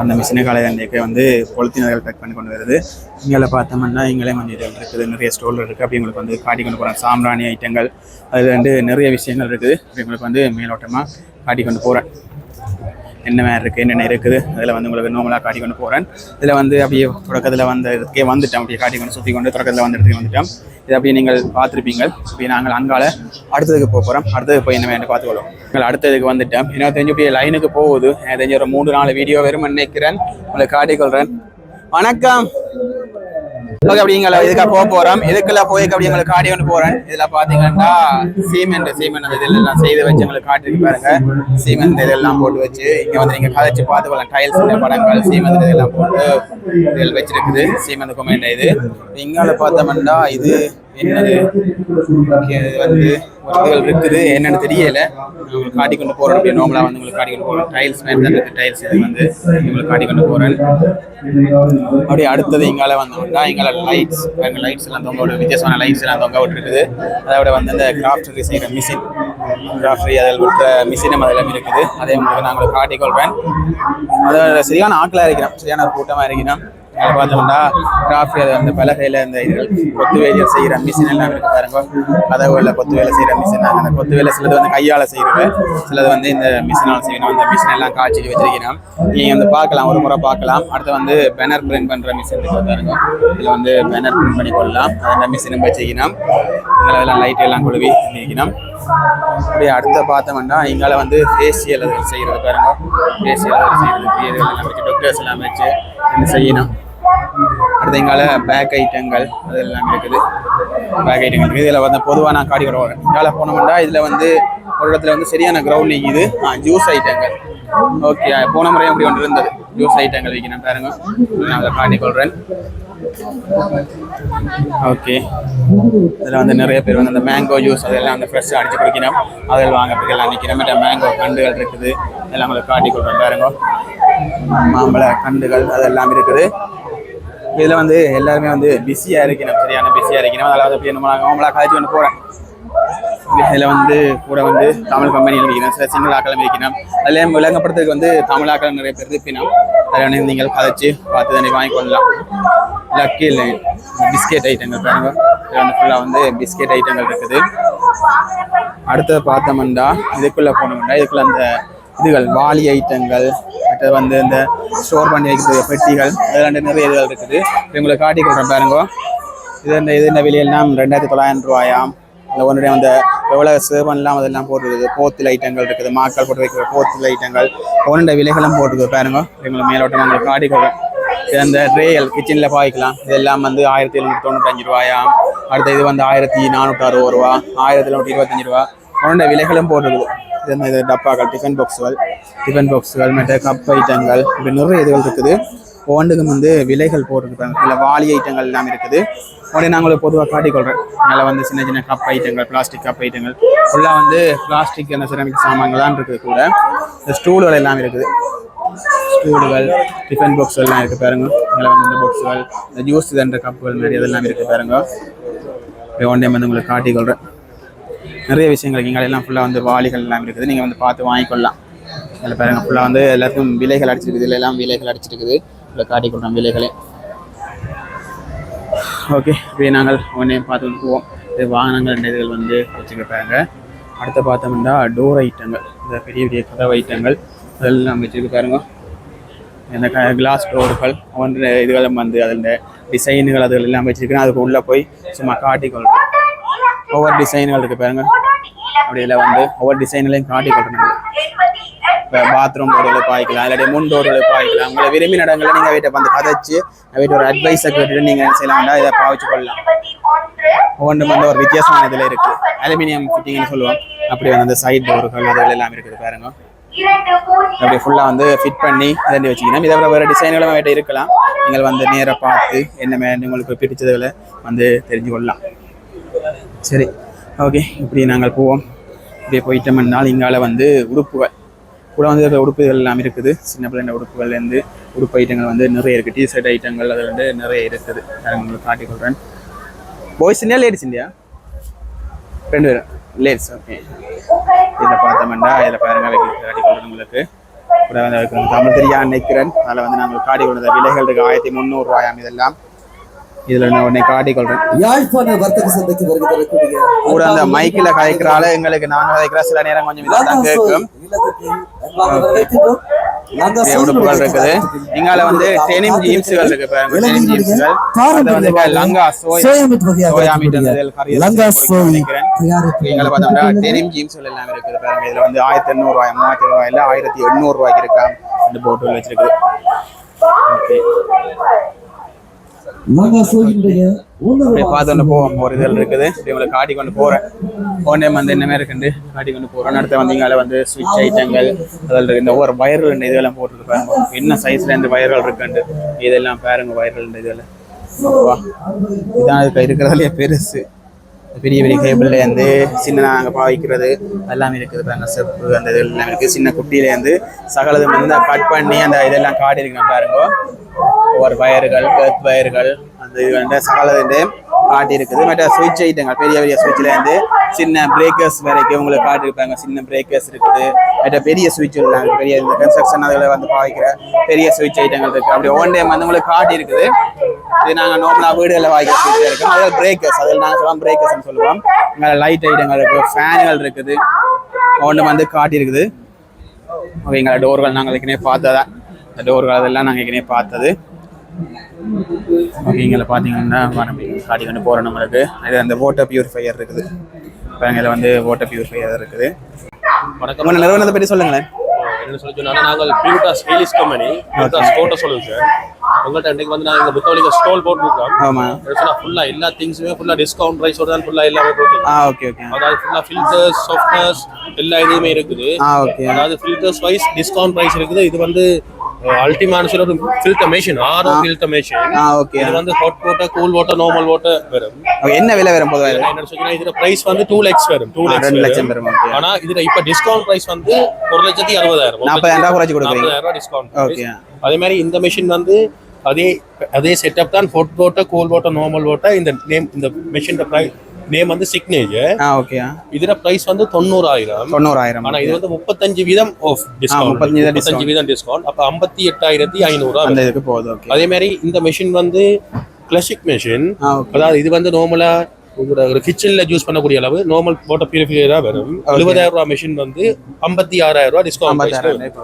அந்த மிஷினை அன்றைக்கு வந்து பொலித்தினர்கள் பேக் பண்ணி கொண்டு வருது. இங்கே பார்த்தோம்னா இங்களே வந்து இதில் இருக்குது நிறைய ஸ்டோர் இருக்குது. அப்படி உங்களுக்கு வந்து காட்டி கொண்டு போகிறேன் சாம்பிராணி ஐட்டங்கள். அதில் வந்து நிறைய விஷயங்கள் இருக்குது. அப்படி உங்களுக்கு வந்து மேலோட்டமாக காட்டி கொண்டு போகிறேன் என்ன மாதிரி இருக்குது என்னென்ன இருக்குது அதில் வந்து உங்களுக்கு நார்மலாக காட்டி கொண்டு போகிறேன் இதில் வந்து அப்படியே தொடக்கத்தில் வந்த இதுக்கே வந்துட்டேன் அப்படியே காட்டி கொண்டு சுற்றி கொண்டு தொடக்கத்தில் வந்த இடத்துக்கு வந்துட்டேன் இது அப்படி நீங்கள் பார்த்துருப்பீங்க இப்படி நாங்கள் அங்கால அடுத்ததுக்கு போக போகிறோம் அடுத்தது போய் என்ன வேணும் பார்த்துக்கொள்ளும் நீங்கள் அடுத்ததுக்கு வந்துட்டோம் எனக்கு தெரிஞ்சு இப்படி லைனுக்கு போகுது. எனக்கு தெரிஞ்ச ஒரு மூணு நாலு வீடியோ வரும் நினைக்கிறேன். உங்களை காட்டிக்கொள்கிறேன் வணக்கம். ஓகே அப்படிங்களா இதுக்காக போக போறோம். இதுக்கெல்லாம் போய் அப்படி எங்களுக்கு காடி ஒன்று போறேன். இதுல பாத்தீங்கன்னா சீமெண்ட் சீமெண்ட் இதெல்லாம் செய்து வச்சு எங்களுக்கு காட்டிருக்கு பாருங்க. சீமெண்ட் இதெல்லாம் போட்டு வச்சு இங்க வந்து நீங்க கதைச்சு பார்த்துக்கலாம். டைல்ஸ் படங்கள் சீமெண்ட் இதெல்லாம் போட்டு இதில் வச்சிருக்குது. சீமெண்ட் கொமெண்ட் இது. இங்கால பார்த்தோம்னா இது என்னது? வந்து வசதிகள் இருக்குது. என்னன்னு தெரியல. உங்களுக்கு காட்டி கொண்டு போறேன் அப்படி நார்மலா வந்து உங்களுக்கு காட்டி கொண்டு போறேன் டைல்ஸ் மாதிரி தான் டைல்ஸ் இது வந்து உங்களுக்கு காட்டி கொண்டு போறேன். அப்படியே அடுத்தது எங்களால் வந்தோம்னா எங்களால் லைட்ஸ் அங்கே லைட்ஸ் எல்லாம் தொங்க வித்தியாசமான லைட்ஸ் எல்லாம் தொங்க விட்டுருக்குது. அதை அதோட வந்து இந்த கிராஃப்டரி செய்கிற மிஷின் கிராஃப்டரி அதில் விட்டுற மிஷினும் அதெல்லாம் இருக்குது. அதே உங்களுக்கு நான் உங்களுக்கு காட்டிக்கொள்வேன் அதோட சரியான ஆக்களாக இருக்கிறோம். சரியான ஒரு கூட்டமாக இருக்கிறோம். அதில் பார்த்தோம்னா கிராஃப்ட் அதை வந்து பலகையில் அந்த இதுகள் கொத்து வேலையை செய்கிற மிஷின் எல்லாம் இருக்குது பாருங்க. கதவுகளில் கொத்து வேலை செய்கிற மிஷின் அந்த கொத்து வேலை சிலது வந்து கையால் செய்கிறது சிலது வந்து இந்த மிஷினால் செய்யணும். அந்த மிஷின் எல்லாம் காய்ச்சி வச்சிருக்கிறோம் நீங்கள் வந்து பார்க்கலாம் ஒரு முறை பார்க்கலாம். அடுத்து வந்து பேனர் பிரிண்ட் பண்ணுற மிஷின் இருக்குது பாருங்க. இதில் வந்து பேனர் பிரிண்ட் பண்ணி கொள்ளலாம். அந்த மிஷினும் வச்சுக்கணும் இதில் எல்லாம் லைட் எல்லாம் கொழுவி இருக்கணும் அப்படியே அடுத்த பார்த்தோம்னா இங்கால வந்து ஃபேஷியல் அது செய்கிறது பாருங்க. ஃபேஷியல் அது செய்கிறது எல்லாம் வச்சு டாக்டர்ஸ் எல்லாம் வச்சு செய்யணும். அடுத்து எங்கால பேக் ஐட்டங்கள் அதெல்லாம் இருக்குது. பேக் ஐட்டங்கள் இருக்குது. இதில் வந்து பொதுவாக நான் காடி வரேன் இங்கால போனோம்னா இதில் வந்து ஒரு இடத்துல வந்து சரியான கிரவுண்ட் நிற்கிது ஜூஸ் ஐட்டங்கள் ஓகே போன முறையும் அப்படி ஒன்று இருந்தது. ஜூஸ் ஐட்டங்கள் வைக்கணும் பாருங்க. நான் அதை காட்டிக்கொள்கிறேன் ஓகே இதில் வந்து நிறைய பேர் வந்து அந்த மேங்கோ ஜூஸ் அதெல்லாம் அந்த ஃப்ரெஷ்ஷாக அடிச்சு குடிக்கணும். அதில் வாங்குறதுக்கு எல்லாம் நிற்கிற மாதிரி மேங்கோ கண்டுகள் இருக்குது. எல்லாம் உங்களுக்கு காட்டி பாருங்க. மாம்பழ கண்டுகள் அதெல்லாம் இருக்குது. இதில் வந்து எல்லாருமே வந்து பிஸியாக இருக்கணும் சரியான பிஸியாக இருக்கணும். அதில் வந்து என்ன நம்ம நார்மலாக காய்ச்சி வந்து போகிறேன் இதில் வந்து கூட வந்து தமிழ் கம்பெனியில் இருக்கணும் சில சின்ன ஆக்களும் இருக்கணும். அதில் விளங்கப்படுறதுக்கு வந்து தமிழ் ஆக்கள் நிறைய பேர் இருப்பினோம் அதில் வந்து நீங்கள் கதைச்சு பார்த்து தானே வாங்கி கொள்ளலாம். லக்கி இல்லை பிஸ்கெட் ஐட்டங்கள் பாருங்க. இதில் வந்து ஃபுல்லாக வந்து பிஸ்கெட் ஐட்டங்கள் இருக்குது. அடுத்தது பார்த்தோம்னா இதுக்குள்ளே போனோம்னா இதுக்குள்ளே அந்த இதுகள் வாளி ஐட்டங்கள் மற்ற வந்து இந்த ஸ்டோர் பண்ணி வைக்கக்கூடிய பெட்டிகள் அதெல்லாம் நிறைய இதுகள் இருக்குது. இப்ப உங்களுக்கு காட்டி கொடுக்குறேன் பாருங்க. இது இந்த இது இந்த விலையெல்லாம் ரெண்டாயிரத்தி தொள்ளாயிரம் ரூபாயாம். இந்த ஒன்றுடைய அந்த எவ்வளோ சேவன்லாம் அதெல்லாம் போட்டுருக்குது. போத்தில் ஐட்டங்கள் இருக்குது மாக்கள் போட்டு வைக்கிற போத்தில் ஐட்டங்கள். ஒன்றுடைய விலைகளும் போட்டுருக்கு பாருங்க. எங்களை மேலோட்டம் உங்களுக்கு காட்டி கொடுக்குறேன். இது அந்த ட்ரேயல் கிச்சனில் பாய்க்கலாம் இதெல்லாம் வந்து ஆயிரத்தி எழுநூற்றி தொண்ணூத்தஞ்சு ரூபாயாம். அடுத்த இது வந்து ஆயிரத்தி நானூற்றி அறுபது ரூபா ஆயிரத்தி எழுநூற்றி இருபத்தஞ்சு ரூபா. ஒன்றுடைய விலைகளும் போட்டுருக்குது. இதே மாதிரி இது டப்பாக்கள் டிஃபன் பாக்ஸுகள் டிஃபன் பாக்ஸுகள் மற்ற கப் ஐட்டங்கள் இப்படி நிறைய இதுகள் இருக்குது. ஒவ்வொன்றுக்கும் வந்து விலைகள் போட்டுருக்காங்க இல்லை வாளி ஐட்டங்கள் எல்லாம் இருக்குது. உடனே நான் பொதுவாக காட்டிக்கொள்கிறேன் அதில் வந்து சின்ன சின்ன கப் ஐட்டங்கள் பிளாஸ்டிக் கப் ஐட்டங்கள் ஃபுல்லாக வந்து பிளாஸ்டிக் அந்த சிரமிக் சாமான்கள்லாம் இருக்குது கூட. இந்த ஸ்டூல்கள் எல்லாம் இருக்குது. ஸ்டூல்கள் டிஃபன் பாக்ஸுகள்லாம் இருக்குது பாருங்க. அதில் வந்து இந்த பாக்ஸுகள் இந்த ஜூஸ் தண்ட கப்புகள் மாதிரி அதெல்லாம் இருக்குது பாருங்க. இப்போ ஒன் டைம் வந்து உங்களுக்கு காட்டிக்கொள்கிறேன் நிறைய விஷயங்கள் இங்கே எல்லாம் ஃபுல்லாக வந்து வாளிகள் எல்லாம் இருக்குது. நீங்கள் வந்து பார்த்து வாங்கிக்கொள்ளலாம். அதில் பாருங்க ஃபுல்லாக வந்து எல்லாத்துக்கும் விலைகள் அடிச்சிருக்குது. இதில் எல்லாம் விலைகள் அடிச்சிருக்குது. இதில் காட்டிக்கொள்கிறோம் விலைகளை. ஓகே இப்போ நாங்கள் உடனே பார்த்து போவோம். இது வாகனங்கள் இதுகள் வந்து வச்சுருக்காங்க அடுத்து பார்த்தோம்னா டோர் ஐட்டங்கள் இந்த பெரிய பெரிய கதவு ஐட்டங்கள் அதெல்லாம் வச்சுருக்கு பாருங்க. இந்த கிளாஸ் டோர்கள் வந்து இதுகளும் வந்து அதில் டிசைனுகள் அதுகள் எல்லாம் வச்சுருக்கேன் அதுக்கு உள்ளே போய் சும்மா காட்டிக்கொள்கிறேன் ஒவ்வொரு டிசைன்கள் இருக்குது பாருங்க. அப்படியில் வந்து ஒவ்வொரு டிசைன்லையும் காட்டிக்கொள்கிறேன் இப்போ பாத்ரூம் டோர்கள் பாய்க்கலாம் இல்லாட்டி முன் டோர்கள் பாய்க்கலாம். உங்களை விரும்பி நடங்களை நீங்கள் வீட்டை வந்து கதைச்சு வீட்டு ஒரு அட்வைஸை கேட்டுட்டு நீங்கள் என்ன செய்யலாம்டா இதை பாவிச்சு கொள்ளலாம். ஒவ்வொன்றும் வந்து ஒரு வித்தியாசமான இதில் இருக்குது அலுமினியம் ஃபிட்டிங்னு சொல்லுவோம். அப்படி வந்து அந்த சைட் டோர்கள் அதுகள் எல்லாம் இருக்குது பாருங்க. அப்படி ஃபுல்லாக வந்து ஃபிட் பண்ணி ரெண்டு வச்சுக்கணும். இதை விட வேறு டிசைன்களும் வீட்டை இருக்கலாம். நீங்கள் வந்து நேராக பார்த்து என்ன உங்களுக்கு பிடிச்சதுகளை வந்து தெரிஞ்சு கொள்ளலாம் சரி ஓகே இப்படி நாங்கள் போவோம். இப்படியே போயிட்டோம்னால் இங்கால வந்து உடுப்புகள். கூட வந்து இருக்கிற உடுப்புகள் எல்லாம் இருக்குது. சின்ன பிள்ளைங்க உடுப்புகள்லேருந்து உடுப்பு ஐட்டங்கள் வந்து நிறைய இருக்குது டிஷர்ட் ஐட்டங்கள் அது வந்து நிறைய இருக்குது. நான் உங்களுக்கு காட்டி கொள்கிறேன் பாய்ஸ் இல்லையா லேடிஸ் இந்தியா? ரெண்டு பேரும். லேடிஸ் ஓகே இதில் பார்த்தோம்னா இதில் பாருங்க காட்டி கொள்கிறேன் உங்களுக்கு. கூட வந்து தமிழ் தெரியா நினைக்கிறேன். அதில் வந்து நாங்கள் காட்டி கொள்கிற விலைகள் இருக்குது ஆயிரத்தி முந்நூறுரூவாயாம் இதெல்லாம். இதில் நான் உடனே காட்டி கொள்கிறேன் யாழ்ப்பாண வர்த்தக சந்தைக்கு வருகை தரக்கூடிய கூட அந்த மைக்கில் கதைக்கிறால எங்களுக்கு நாங்கள் கதைக்கிற சில நேரம் கொஞ்சம் இதாக தான் கேட்கும். நிறைய உடுப்புகள் இருக்குது. இங்கால வந்து டெனிம் ஜீன்ஸுகள் இருக்கு பாருங்க. டெனிம் ஜீன்ஸுகள் அது வந்து லங்கா சோயா சோயா மீட் அந்த இதில் கறி லங்கா நினைக்கிறேன். இங்கால பார்த்தோம்னா டெனிம் ஜீன்ஸ்கள் எல்லாம் இருக்குது பாருங்க. இதுல வந்து ஆயிரத்தி எண்ணூறு ரூபாய் மூவாயிரத்தி ரூபாயில ஆயிரத்தி எண்ணூறு ரூபாய்க்கு இருக்கா இந்த வச்சிருக்கு ஓகே அப்படியே பார்த்து போவோம். ஒரு இதில் இருக்குது. இப்படி காட்டி கொண்டு போகிறேன் ஒன் டைம் வந்து என்ன இருக்குண்டு காட்டி கொண்டு போகிறேன் அடுத்து வந்து இங்கால வந்து ஸ்விட்ச் ஐட்டங்கள் அதில் இருக்கு இந்த ஒவ்வொரு வயர்கள் இந்த இதெல்லாம் போட்டுருக்காங்க என்ன சைஸ்ல இந்த வயர்கள் இருக்குண்டு இதெல்லாம் பாருங்க வயர்கள் இந்த இதில் வா. இதான் இதுக்கு இருக்கிறதுலையே பெருசு. பெரிய பெரிய கேபிள்லேருந்து சின்ன நாங்கள் பாவிக்கிறது எல்லாமே இருக்குது பாருங்க செப்பு அந்த இது எல்லாம் இருக்குது. சின்ன குட்டியிலேருந்து சகலதும் வந்து கட் பண்ணி அந்த இதெல்லாம் இருக்கேன் பாருங்க. ஒவ்வொரு வயர்கள் கர்த் வயர்கள் இந்த இது வந்து சகலது மற்ற சுவிட்ச் ஐட்டங்கள் பெரிய பெரிய சுவிட்ச்லேருந்து சின்ன பிரேக்கர்ஸ் வரைக்கும் உங்களுக்கு காட்டியிருப்பாங்க. சின்ன பிரேக்கர்ஸ் இருக்குது. மற்ற பெரிய சுவிட்ச் இருக்கு. பெரிய இந்த கன்ஸ்ட்ரக்ஷன் அதில் வந்து பாய்க்கிற பெரிய சுவிட்ச் ஐட்டங்கள் இருக்குது. அப்படி ஒன் டைம் வந்து உங்களுக்கு காட்டியிருக்குது. இது நாங்கள் நார்மலாக வீடுகளில் வாய்க்கிற சுவிட்ச் இருக்கும் அதில் பிரேக்கர்ஸ் அதில் நாங்கள் சொல்லுவோம் பிரேக்கர்ஸ்னு சொல்லுவோம். இங்கே லைட் ஐட்டங்கள் இருக்குது ஃபேன்கள் இருக்குது. ஒன்று வந்து காட்டியிருக்குது. ஓகே எங்களை டோர்கள் நாங்கள் ஏற்கனவே பார்த்ததா? இந்த டோர்கள் அதெல்லாம் நாங்கள் ஏற்கனவே பார்த்தது. ஓகே இங்கே பார்த்தீங்கன்னா வரம்பி காட்டி கொண்டு போகிறோம் நம்மளுக்கு. இது அந்த வாட்டர் பியூரிஃபையர் இருக்குது. பாருங்க இதில் வந்து வாட்டர் பியூரிஃபையர் இருக்குது. வணக்கம். நிறுவனத்தை பற்றி சொல்லுங்களேன். என்ன சொல்லி சொன்னா நாங்கள் பியூட்டாஸ் ஹீலிஸ் கம்பெனி பியூட்டாஸ் கோட்டை சொல்லுங்க உங்கள்கிட்ட இன்னைக்கு வந்து நாங்கள் இந்த புத்தவலிக்க ஸ்டால் போட்டுருக்கோம். ஆமாம் சொன்னா ஃபுல்லா எல்லா திங்ஸுமே ஃபுல்லா டிஸ்கவுண்ட் ப்ரைஸோட தான் ஃபுல்லா எல்லாமே ஆ ஓகே ஓகே அதாவது ஃபுல்லா ஃபில்டர்ஸ் எல்லா இதுவுமே இருக்குது. ஆ ஓகே அதாவது ஃபில்டர்ஸ் வைஸ் டிஸ்கவுண்ட் ப்ரைஸ் இருக்குது. இது வந்து அல்டிமான சொல்ல ஒரு filter machine RO filter machine okay இது வந்து hot water cool water normal water வரும் என்ன விலை வரும் பொதுவாக? என்ன சொன்னா இதுல பிரைஸ் வந்து டூ லேக்ஸ் வரும் டூ ஆ, ரெண்டு லட்சம் லேக்ஸ் வரும் ஓகே ஆனா இதுல இப்ப டிஸ்கவுண்ட் பிரைஸ் வந்து ஒரு லட்சத்தி அறுபதாயிரம் நாற்பதாயிரம் ரூபா குறைச்சி கொடுக்குறீங்க. ரூபாய் டிஸ்கவுண்ட் ஓகே அதே மாதிரி இந்த மிஷின் வந்து அதே அதே செட்டப் தான் hot water cold water normal water இந்த நேம் இந்த மிஷின் நேம் வந்து சிக்னேஜர் ஆ ஓகே இதுல பிரைஸ் வந்து தொண்ணூறாயிரம். தொண்ணூறாயிரம். ஆனா இது வந்து முப்பத்தஞ்சு வீதம் ஆஃப் டிஸ்கவுண்ட் 35 வீதம் முப்பத்தஞ்சு வீதம் டிஸ்கவுண்ட் அப்ப ஐம்பத்தி எட்டாயிரத்தி ஐநூறு அந்த இதுக்கு போகுது ஓகே அதே மாதிரி இந்த மிஷின் வந்து கிளாசிக் மிஷின் அதாவது இது வந்து நார்மலா உங்களோட ஒரு கிச்சன்ல யூஸ் பண்ணக்கூடிய அளவு நார்மல் வாட்டர் பியூரிஃபையரா வரும். எழுபதாயிரம் ரூபாய் மிஷின் வந்து ஐம்பத்தி ஆறாயிரம் ரூபாய் டிஸ்கவுண்ட்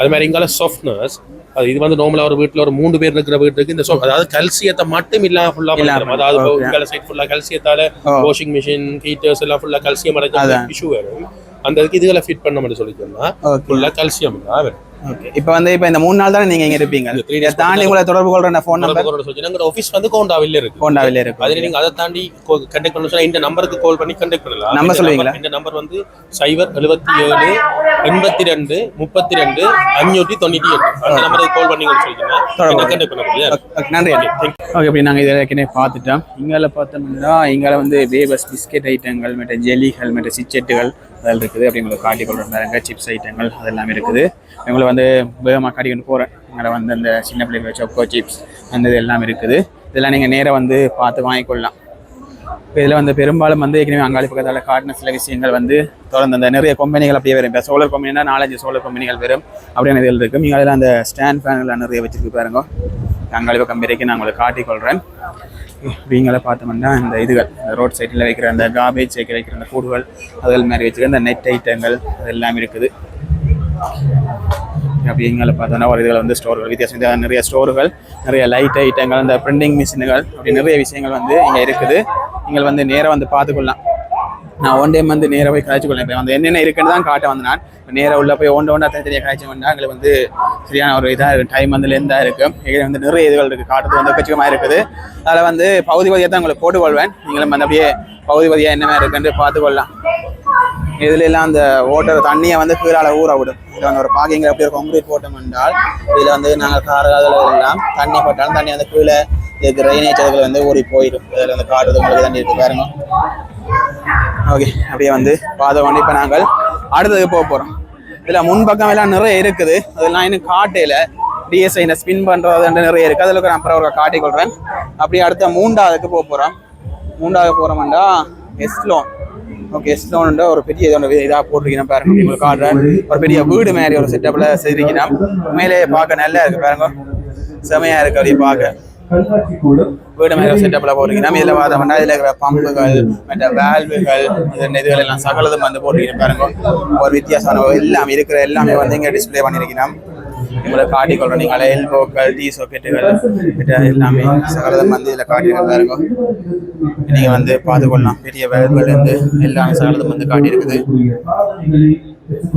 அது மாதிரி இங்கால சாஃப்ட்னஸ் இது வந்து நார்மலா ஒரு வீட்ல ஒரு மூணு பேர் இருக்கிற வீட்டுக்கு இந்த soft- அதாவது கல்சியத்தை மட்டும் இல்லாம ஃபுல்லா அதாவது. இங்கால சைட் ஃபுல்லா கல்சியத்தால. வாஷிங் மிஷின் ஹீட்டர்ஸ் எல்லாம் ஃபுல்லா கல்சியம் அடைஞ்ச. இஷ்யூ வரும் அந்த இதுக்கு இதுகளை ஃபிட் பண்ண மட்டும் சொல்லி சொன்னா ஃபுல்லா கல்சியம் தான் வரும் இப்போ வந்து இப்போ இந்த மூணு நாள் தானே நீங்கள் இங்கே இருப்பீங்க? இதை தாண்டி உங்களை தொடர்பு கொள்கிற ஃபோன் நம்பர் எங்களோட ஆஃபீஸ் வந்து கோண்டாவில் இருக்கு. ஹோண்டாவில் இருக்கும் அதுல நீங்க அதை தாண்டி கண்டெக்ட் பண்ண சொன்னா இந்த நம்பருக்கு கால் பண்ணி கண்டெக்ட் பண்ணலாம். இந்த சொல்லுவீங்களா? இந்த நம்பர் வந்து சைபர் எழுபத்தி ஏழு எண்பத்தி ரெண்டு முப்பத்தி ரெண்டு அஞ்சூற்றி தொண்ணூற்றி எட்டு. அந்த நம்பருக்கு கால் பண்ணி சொல்லிக்கலாம் கண்டெக்ட் பண்ண முடியாது நன்றி. ஓகே இப்படி நாங்கள் இதை ஏற்கனவே பார்த்துட்டோம். இங்கால பார்த்தோம்னா இங்கால வந்து வேபஸ் பிஸ்கெட் ஐட்டங்கள் மற்ற ஜெல்லிகள் மற்ற சிச்செட்டுகள் அதெல்லாம் இருக்குது. அப்படி உங்களுக்கு காட்டி கொள்கிறோம் பாருங்க சிப்ஸ் ஐட்டங்கள் அதெல்லாம் இருக்குது. எங்களை வந்து வேகமாக கடிக்கணும் போகிறேன் இங்கே வந்து அந்த சின்ன பிள்ளைங்க சொக்கோ சிப்ஸ் அந்த இது எல்லாம் இருக்குது. இதெல்லாம் நீங்கள் நேராக வந்து பார்த்து வாங்கிக்கொள்ளலாம். இப்போ இதில் வந்து பெரும்பாலும் வந்து ஏற்கனவே அங்காளி பக்கத்தால் காட்டின சில விஷயங்கள் வந்து தொடர்ந்து அந்த நிறைய கம்பெனிகள் அப்படியே வரும். இப்போ சோலர் கம்பெனினா நாலஞ்சு சோலர் கம்பெனிகள் வரும். அப்படியான இதில் இருக்கும். நீங்கள் அதில் அந்த ஸ்டாண்ட் ஃபேன்லாம் நிறைய வச்சுருக்கு பாருங்க. அங்காளி பக்கம் வரைக்கும் நான் உங்களுக்கு காட்டிக்கொள்கிறேன் நீங்களே பார்த்தோம்னா இந்த இதுகள் இந்த ரோட் சைடில் வைக்கிற அந்த காபேஜ் வைக்கிற வைக்கிற அந்த கூடுகள் அதில் மாதிரி வச்சுருக்க இந்த நெட் ஐட்டங்கள் அது எல்லாமே இருக்குது. அப்படி எங்களை பார்த்தோன்னா ஒரு இதில் வந்து ஸ்டோர்கள் வித்தியாசம். வித்தியாசம் நிறைய ஸ்டோர்கள் நிறைய லைட் ஐட்டங்கள் அந்த பிரிண்டிங் மிஷின்கள் அப்படி நிறைய விஷயங்கள் வந்து இங்கே இருக்குது. நீங்கள் வந்து நேராக வந்து பார்த்துக்கொள்ளலாம் நான் ஒன் டைம் வந்து நேராக போய் கழிச்சு கொள்ளேன் இப்போ வந்து என்னென்ன இருக்குன்னு தான் காட்ட வந்து நான். நேராக உள்ளே போய் ஒன்று ஒன்றா தனித்தனியாக கழிச்சு வந்தால் எங்களுக்கு வந்து சரியான ஒரு இதாக இருக்குது டைம் வந்து லெந்தாக இருக்குது இங்கே வந்து நிறைய இதுகள் இருக்குது காட்டுறது வந்து கச்சிகமாக இருக்குது. அதில் வந்து பகுதி பகுதியாக தான் உங்களுக்கு போட்டுக்கொள்வேன் நீங்களும் வந்து அப்படியே பகுதி பகுதியாக என்ன மாதிரி இருக்குன்னு பார்த்துக்கொள்ளலாம் இதுல எல்லாம் அந்த ஓட்டர் தண்ணியை வந்து கீழால ஊற விடும். இதில் வந்து ஒரு பாக்கிங்க அப்படி ஒரு கான்கிரீட் போட்டோம் என்றால் இதில் வந்து நாங்கள் கார் எல்லாம் தண்ணி போட்டாலும் தண்ணி வந்து கீழே இதுக்கு ட்ரைனேஜ் அதுகள் வந்து ஊறி போயிடும். இதில் வந்து காட்டுறது உங்களுக்கு தண்ணி இருக்கு. பாருங்க. ஓகே அப்படியே வந்து பாதை கொண்டு இப்போ நாங்கள் அடுத்ததுக்கு போக போகிறோம் இதில் முன்பக்கம் எல்லாம் நிறைய இருக்குது. அதெல்லாம் இன்னும் காட்டையில் டிஎஸ்ஐ இந்த ஸ்பின் பண்ணுறது நிறைய இருக்குது அதில் நான் அப்புறம் ஒரு காட்டிக்கொள்கிறேன் அப்படியே அடுத்த மூன்றாவதுக்கு போக போகிறோம் மூன்றாவது போகிறோம்டா எஸ்லோன் ஓகே எஸ்லோன் ஒரு பெரிய இதாக போட்டிருக்கீங்க பாருங்க. உங்களுக்கு காட்டுறேன். ஒரு பெரிய வீடு மாதிரி ஒரு செட்டப்பில் செய்திருக்கிறேன். உண்மையிலே பார்க்க நல்லா இருக்கு பாருங்க. செமையாக இருக்கு அப்படியே பார்க்க. வீடு மாதிரி செட்டப்பில் போட்டிருக்கீங்க இதில் பார்த்தோம்னா இதில் இருக்கிற பம்புகள் மற்ற வேல்வுகள் இந்த இதுகள் எல்லாம் சகலதும் வந்து போட்டிருக்கீங்க பாருங்க. ஒரு வித்தியாசமான எல்லாம் இருக்கிற எல்லாமே வந்து இங்கே டிஸ்பிளே பண்ணியிருக்கிறோம் உங்களை காட்டிக்கொள்றோம் நீங்கள் எல்போக்கள் டீ சாக்கெட்டுகள் எல்லாமே சகலதம் வந்து இதில் காட்டியிருக்க இருக்கும். நீங்கள் வந்து பார்த்துக்கொள்ளலாம். பெரிய வேலைகள் இருந்து எல்லாமே சகலதம் வந்து காட்டியிருக்குது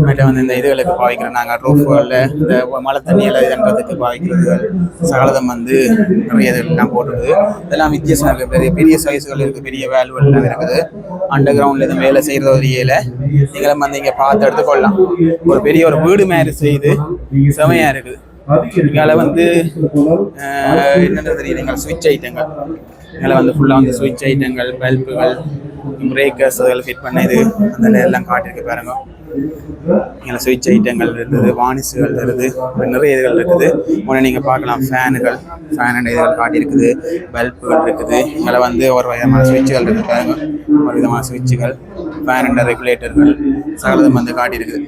மற்ற வந்து இந்த இதுகளுக்கு பாவிக்கிறோம் நாங்கள் ரூஃபுகளில் இந்த மழை தண்ணியில் இதுன்றதுக்கு பாவிக்கிறது சகலதம் வந்து நிறைய இதெல்லாம் போடுறது. இதெல்லாம் வித்தியாசம் இருக்குது பெரிய சைஸ்கள் இருக்குது பெரிய வேல்வுகள் எல்லாம் இருக்குது. அண்டர் கிரவுண்டில் இது வேலை செய்கிற ஒரு ஏல நீங்களும் வந்து இங்கே பார்த்து எடுத்துக்கொள்ளலாம். ஒரு பெரிய ஒரு வீடு மாதிரி செய்து செமையாக இருக்குது. இங்கால வந்து என்னென்ன தெரியும் எங்கள் சுவிட்ச் ஐட்டங்கள் இதில் வந்து ஃபுல்லாக வந்து சுவிட்ச் ஐட்டங்கள் பல்புகள் பிரேக்கர்ஸ் அதில் ஃபிட் பண்ண இது அதில் எல்லாம் காட்டியிருக்கு பாருங்க. இங்கே சுவிட்ச் ஐட்டங்கள் இருந்தது வானிசுகள் இருக்குது நிறைய இதுகள் இருக்குது. உடனே நீங்கள் பார்க்கலாம் ஃபேனுகள் ஃபேன் அண்ட் இதுகள் காட்டியிருக்குது. பல்புகள் இருக்குது. இதில் வந்து ஒரு விதமான சுவிட்சுகள் இருக்குது பாருங்க. ஒரு விதமான சுவிட்சுகள் ஃபேன் அண்ட் ரெகுலேட்டர்கள் சகலதும் வந்து காட்டியிருக்குது.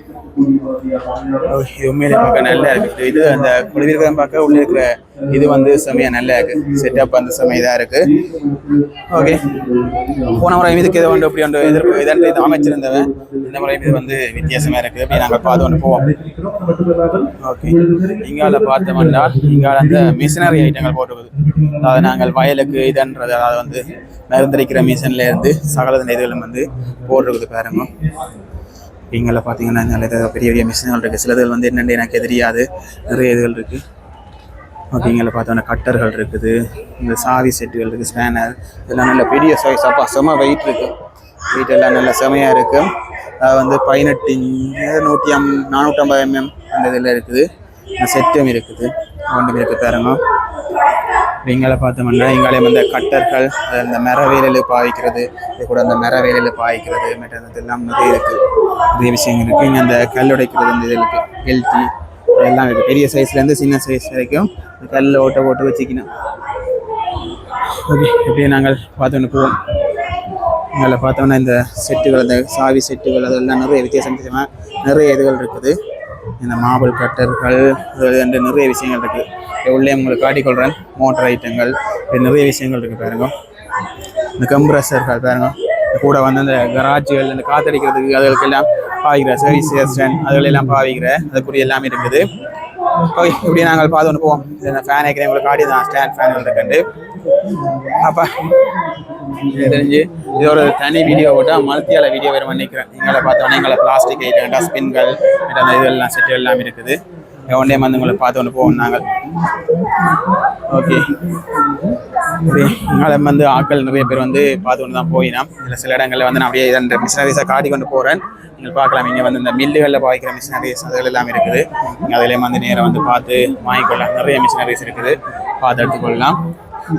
உண்மையிலே பார்க்க நல்லா இருக்கு. இது அந்த குளிர்விக்கிறத பார்க்க உள்ள இருக்கிற இது வந்து செமையா நல்லா இருக்கு. செட்டப் அந்த செமையா இதாக இருக்கு. ஓகே போன முறை இதுக்கு இதை வந்து இப்படி ஒன்று எதிர்ப்பு இதற்கு இது அமைச்சிருந்தவன். இந்த முறை இது வந்து வித்தியாசமா இருக்கு. அப்படி நாங்கள் பார்த்து ஒன்று போவோம். ஓகே இங்கால பார்த்தோம்னா இங்கால அந்த மிஷினரி ஐட்டங்கள் போட்டுருக்குது அதாவது நாங்கள் வயலுக்கு இதன்றது அதாவது வந்து மருந்தடிக்கிற மிஷின்ல இருந்து சகலதன் இதுகளும் வந்து போடுறது பாருங்க. இங்கே பார்த்தீங்கன்னா நல்ல இது பெரிய பெரிய மிஷின்கள் இருக்குது சிலதுகள் வந்து என்னென்னு எனக்கு தெரியாது. நிறைய இதுகள் இருக்குது ஓகேங்கள பார்த்தோன்னா கட்டர்கள் இருக்குது. இந்த சாவி செட்டுகள் இருக்குது ஸ்பேனர் இதெல்லாம் நல்ல பெரிய சைஸ் அப்பா செம வெயிட் இருக்குது வெயிட் எல்லாம் நல்ல செமையாக இருக்குது அது வந்து பதினெட்டு நூற்றி அம் நானூற்றம்பது எம்எம் அந்த இதில் இருக்குது. செட்டும் இருக்குது. ஒன்றும் இருக்குது பாருங்க. இங்கால பார்த்தோம்னா இங்காலே வந்து கட்டர்கள் அந்த மர பாய்க்கிறது இது கூட அந்த மர பாய்க்கிறது பாவிக்கிறது இதெல்லாம் எல்லாம் நிறைய இருக்குது நிறைய விஷயங்கள் இருக்குது இங்கே அந்த கல் உடைக்கிறது இந்த இது இருக்குது எல்டி எல்லாம் இருக்குது பெரிய சைஸ்லேருந்து சின்ன சைஸ் வரைக்கும் கல் கல்லில் ஓட்ட போட்டு வச்சுக்கணும். ஓகே இப்படியே நாங்கள் பார்த்தோன்னு போவோம். இதில் பார்த்தோம்னா இந்த செட்டுகள் அந்த சாவி செட்டுகள் அதெல்லாம் நிறைய வித்தியாசம் வித்தியாசமாக நிறைய இதுகள் இருக்குது. இந்த மார்பிள் கட்டர்கள் அது நிறைய விஷயங்கள் இருக்குது உள்ளே உங்களுக்கு காட்டிக்கொள்கிறேன் மோட்டர் ஐட்டங்கள் இப்படி நிறைய விஷயங்கள் இருக்குது பாருங்க. இந்த கம்ப்ரஸர்கள் பாருங்க. கூட வந்து அந்த கராஜுகள் இந்த காத்தடிக்கிறதுக்கு அதுகளுக்கெல்லாம் பாவிக்கிற சர்வீஸ் ஸ்டாண்ட் அதுகளெல்லாம் பாவிக்கிற அதுக்குரிய எல்லாமே இருக்குது. ஓகே இப்படி நாங்கள் பார்த்து ஒன்று போவோம். இந்த ஃபேன் ஐக்கிறேன் உங்களுக்கு காட்டி தான் ஸ்டாண்ட் ஃபேன்கள் இருக்குது அப்போ எனக்கு தெரிஞ்சு இது ஒரு தனி வீடியோ போட்டால் மல்த்தியால வீடியோ வேறு நினைக்கிறேன். எங்களை பார்த்தோன்னே எங்களை பிளாஸ்டிக் ஐட்டம் டஸ்ட்பின்கள் அந்த இதெல்லாம் செட்டு எல்லாமே இருக்குது. ஒன் வந்து உங்களை பார்த்து ஒன்று போவோம் நாங்கள் ஓகே எங்களை வந்து ஆட்கள் நிறைய பேர் வந்து பார்த்து கொண்டு தான் போயினோம் இதில் சில இடங்களில் வந்து நான் அப்படியே இதன் மிஷினரிஸை காட்டி கொண்டு போகிறேன் நீங்கள் பார்க்கலாம் இங்கே வந்து இந்த மில்லுகளில் பாய்க்கிற மிஷினரிஸ் அதுகள் எல்லாம் இருக்குது அதிலே வந்து நேராக வந்து பார்த்து வாங்கிக்கொள்ளலாம் நிறைய மிஷினரிஸ் இருக்குது. பார்த்து எடுத்துக்கொள்ளலாம்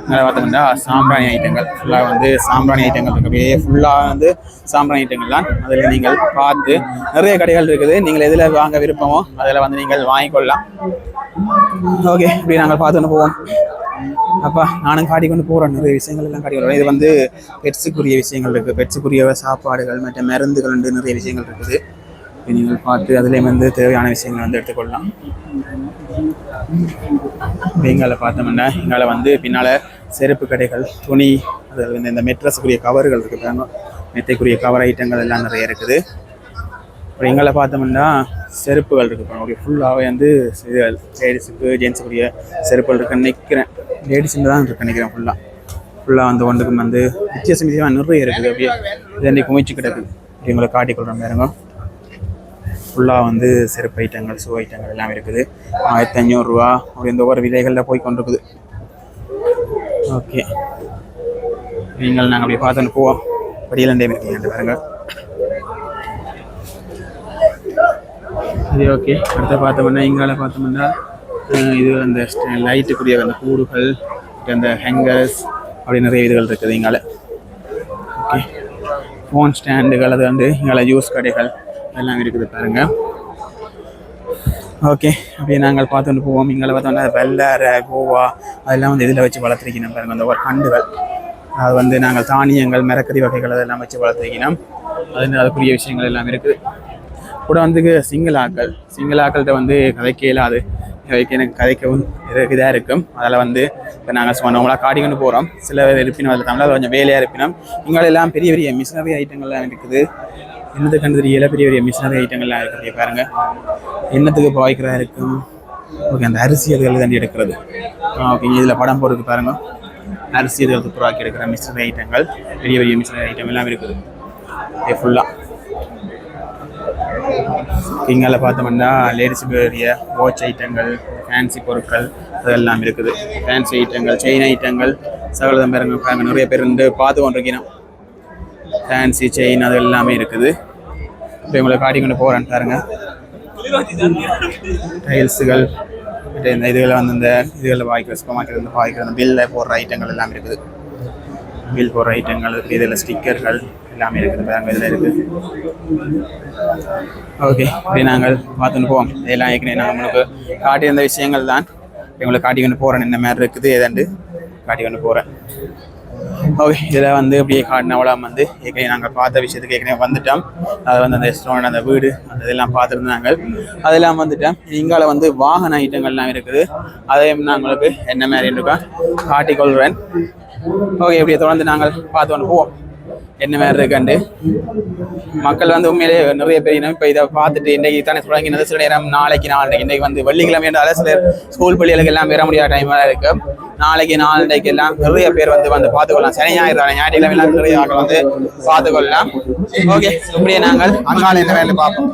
நிறைய பார்த்தோம்னா சாம்பிராணி ஐட்டங்கள் ஃபுல்லாக வந்து சாம்பிராணி ஐட்டங்கள் இருக்கு அப்படியே ஃபுல்லாக வந்து சாம்பிராணி ஐட்டங்கள் தான். அதில் நீங்கள் பார்த்து நிறைய கடைகள் இருக்குது. நீங்கள் எதில் வாங்க விருப்பமோ அதில் வந்து நீங்கள் வாங்கிக்கொள்ளலாம். ஓகே இப்படி நாங்கள் பார்த்துன்னு போவோம். அப்பா நானும் காட்டி கொண்டு போகிறேன் நிறைய விஷயங்கள் எல்லாம் காட்டி வரேன் இது வந்து பெட்ஸுக்குரிய விஷயங்கள் இருக்குது பெட்ஸுக்குரிய சாப்பாடுகள் மற்ற மருந்துகள் வந்து நிறைய விஷயங்கள் இருக்குது. நீங்கள் பார்த்து அதுலேயும் வந்து தேவையான விஷயங்கள் வந்து எடுத்துக்கொள்ளலாம். எங்களை பார்த்தோம்னா எங்களை வந்து பின்னால் செருப்பு கடைகள் துணி அது வந்து இந்த மெட்ரஸுக்குரிய கவர்கள் இருக்குது மெத்தைக்குரிய கவர் ஐட்டங்கள் எல்லாம் நிறைய இருக்குது. அப்புறம் எங்களை பார்த்தோம்னா செருப்புகள் இருக்குது பாருங்க. ஃபுல்லாகவே வந்து லேடிஸுக்கு ஜென்ஸுக்குரிய செருப்புகள் இருக்குன்னு நிற்கிறேன் லேடிஸுன்னு தான் இருக்கு நினைக்கிறேன் ஃபுல்லாக ஃபுல்லாக வந்து ஒன்றுக்கும் வந்து வித்தியாசம் வித்தியாசமாக நிறைய இருக்குது அப்படியே. இதை குமிச்சு கிடக்குது அப்படி எங்களை காட்டிக்கொள்கிற மாதிரி இருக்கும் ஃபுல்லாக வந்து செருப்பு ஐட்டங்கள் ஷூ ஐட்டங்கள் எல்லாம் இருக்குது. ஆயிரத்தி ஐநூறுரூவா அப்படி இந்த ஒவ்வொரு விலைகளில் போய் கொண்டிருக்குது. ஓகே நீங்கள் நாங்கள் அப்படியே பார்த்துட்டு போவோம். படியிலண்டே இருக்கீங்க பாருங்க. இது ஓகே அடுத்த பார்த்தோம்னா இங்கால பார்த்தோம்னா இது அந்த லைட்டுக்குரிய அந்த கூடுகள் அந்த ஹேங்கர்ஸ் அப்படி நிறைய இதுகள் இருக்குது இங்கால. ஓகே ஃபோன் ஸ்டாண்டுகள் அது வந்து இங்கால ஜூஸ் கடைகள். எல்லாம் இருக்குது பாருங்க. ஓகே அப்படியே நாங்கள் பார்த்துட்டு போவோம். இங்கே பார்த்தோம்னா வெள்ளரை கோவா அதெல்லாம் வந்து இதில் வச்சு வளர்த்துருக்கணும் பாருங்க அந்த ஒரு கண்டுகள். அது வந்து நாங்கள் தானியங்கள் மிரக்கறி வகைகள் அதெல்லாம் வச்சு வளர்த்துருக்கணும். அது அதுக்குரிய விஷயங்கள் எல்லாம் இருக்குது கூட வந்து சிங்களாக்கள். சிங்களாக்கள்கிட்ட வந்து கதைக்க இல்லாது கதைக்க எனக்கு கதைக்கவும் இதாக இருக்கும். அதில் வந்து இப்போ நாங்கள் சும்மா நம்மளாக காடிக்கொண்டு போகிறோம். சில பேர் இருப்பினும் அதில் தமிழில் கொஞ்சம் வேலையாக இருப்பினும். இங்கே எல்லாம் பெரிய பெரிய மிஷினரி ஐட்டங்கள்லாம் இருக்குது. என்னது கண்டு தெரியல பெரிய பெரிய மிஷினரி ஐட்டங்கள்லாம் இருக்கிறது பாருங்க. என்னத்துக்கு பாய்க்கிறதா இருக்கும்? ஓகே அந்த அரிசி அதுகள் தாண்டி எடுக்கிறது. ஓகே இதில் படம் போடுறது பாருங்க. அரிசி அதுகளுக்கு புறாக்கி எடுக்கிற மிஷினரி ஐட்டங்கள் பெரிய பெரிய மிஷினரி ஐட்டம் எல்லாம் இருக்குது. இது ஃபுல்லாக இங்கால பார்த்தோம்னா லேடிஸ் பெரிய வாட்ச் ஐட்டங்கள் ஃபேன்சி பொருட்கள் அதெல்லாம் இருக்குது. ஃபேன்சி ஐட்டங்கள் செயின் ஐட்டங்கள் சகலதம் பேருங்க பாருங்க. நிறைய பேர் வந்து பார்த்து கொண்டிருக்கணும் ஃபேன்சி செயின் அது எல்லாமே இருக்குது. இப்போ இவங்களை காட்டி கொண்டு போகிறேன் பாருங்க. டைல்ஸுகள் இந்த இதுகளை வந்து இந்த இதுகளில் வாய்க்கிற சூப்பர் மார்க்கெட் வந்து வாய்க்கிற அந்த பில்லில் போடுற ஐட்டங்கள் எல்லாமே இருக்குது. பில் போடுற ஐட்டங்கள் இருக்குது இதில் ஸ்டிக்கர்கள் எல்லாமே இருக்குது பாருங்க இதில் இருக்குது ஓகே இப்படி நாங்கள் பார்த்துன்னு போவோம். இதெல்லாம் ஏற்கனவே நான் உங்களுக்கு காட்டியிருந்த விஷயங்கள் தான். உங்களுக்கு காட்டி கொண்டு போகிறேன் என்ன மாதிரி இருக்குது ஏதாண்டு காட்டி கொண்டு போகிறேன் ஓகே இதில் வந்து அப்படியே காட்டினவளாம் வந்து ஏற்கனவே நாங்கள் பார்த்த விஷயத்துக்கு ஏற்கனவே வந்துட்டோம். அது வந்து அந்த ரெஸ்டாரண்ட் அந்த வீடு அந்த இதெல்லாம் பார்த்துருந்தாங்க அதெல்லாம் வந்துட்டோம். இங்கால வந்து வாகன ஐட்டங்கள்லாம் இருக்குது. அதையும் நான் உங்களுக்கு என்ன மாதிரி இருக்கா? காட்டிக்கொள்கிறேன் ஓகே இப்படியே தொடர்ந்து நாங்கள் பார்த்து ஒன்று போவோம். என்ன மாதிரி இருக்காண்டு? மக்கள் வந்து உண்மையிலேயே நிறைய பேர் இன்னும் இப்போ இதை பார்த்துட்டு இன்றைக்கு தானே தொடங்கினது சில நேரம் நாளைக்கு நாளைக்கு இன்றைக்கு வந்து வெள்ளிக்கிழமை என்றால சிலர் ஸ்கூல் பள்ளிகளுக்கு எல்லாம் வர முடியாத டைமாக இருக்கு. நாளைக்கு நாளைக்கு எல்லாம் நிறைய பேர் வந்து வந்து பார்த்துக்கொள்ளலாம். சனி ஞாயிறு ஞாயிற்றுக்கிழமை எல்லாம் நிறைய ஆட்கள் வந்து பார்த்துக்கொள்ளலாம். ஓகே இப்படியே நாங்கள் அங்கால என்ன வேலை பார்ப்போம்?